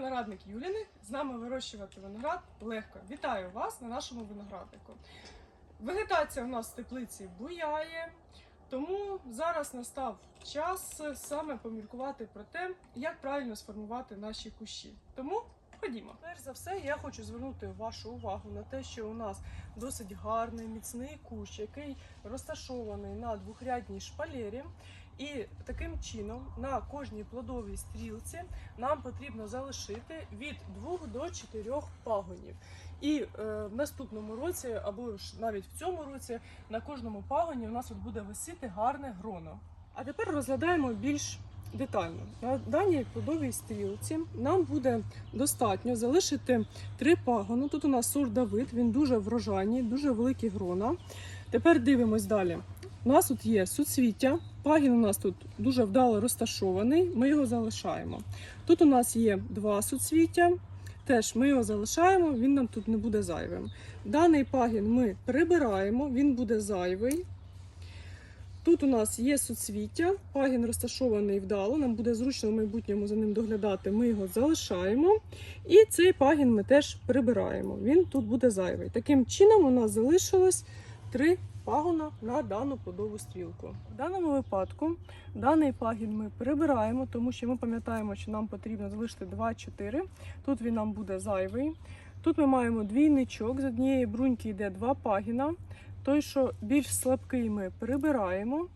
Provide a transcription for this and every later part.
виноградник Юліни. З нами вирощувати виноград легко. Вітаю вас на нашому винограднику. Вегетація у нас в теплиці буяє, тому зараз настав час саме поміркувати про те, як правильно сформувати наші кущі. Тому ходімо. Перш за все, я хочу звернути вашу увагу на те, що у нас досить гарний міцний кущ, який розташований на двохрядній шпалері. І таким чином на кожній плодовій стрілці нам потрібно залишити від 2 до 4 пагонів. І е, в наступному році, або ж навіть в цьому році, на кожному пагоні у нас от буде висіти гарне гроно. А тепер розглядаємо більш детально. На даній плодовій стрілці нам буде достатньо залишити три пагони. Тут у нас сорт Давид, він дуже врожайний, дуже великі грона. Тепер дивимось далі. У нас тут є суцвіття. Пагін у нас тут дуже вдало розташований, ми його залишаємо. Тут у нас є два суцвіття, теж ми його залишаємо, він нам тут не буде зайвим. Даний пагін ми прибираємо, він буде зайвий. Тут у нас є суцвіття, пагін розташований вдало, нам буде зручно в майбутньому за ним доглядати, ми його залишаємо. І цей пагін ми теж прибираємо, він тут буде зайвий. Таким чином, у нас залишилось три пагона на дану плодову стрілку. В даному випадку даний пагін ми прибираємо, тому що ми пам'ятаємо, що нам потрібно залишити 2-4. Тут він нам буде зайвий. Тут ми маємо двійничок, з однієї бруньки йде два пагіна. Той, що більш слабкий, ми прибираємо.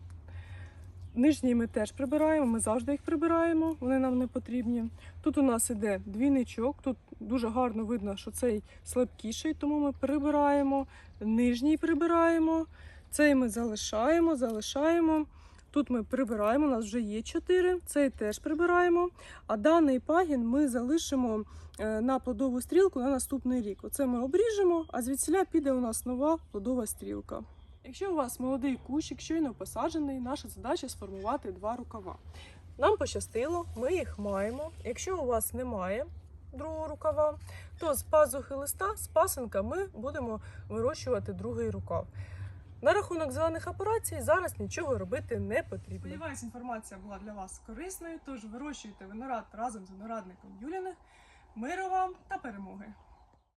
Нижній ми теж прибираємо, ми завжди їх прибираємо, вони нам не потрібні. Тут у нас іде двійничок, тут дуже гарно видно, що цей слабкіший, тому ми прибираємо. Нижній прибираємо, цей ми залишаємо, залишаємо. Тут ми прибираємо, у нас вже є 4, цей теж прибираємо. А даний пагін ми залишимо е, на плодову стрілку на наступний рік. Оце ми обріжемо, а звідсіля піде у нас нова плодова стрілка. Якщо у вас молодий кущик, щойно посаджений, наша задача сформувати два рукава. Нам пощастило, ми їх маємо. Якщо у вас немає другого рукава, то з пазухи листа, з пасенка ми будемо вирощувати другий рукав. На рахунок зелених операцій зараз нічого робити не потрібно. Сподіваюсь, інформація була для вас корисною, тож вирощуйте виноград разом з виноградником Юліних. Миру вам та перемоги!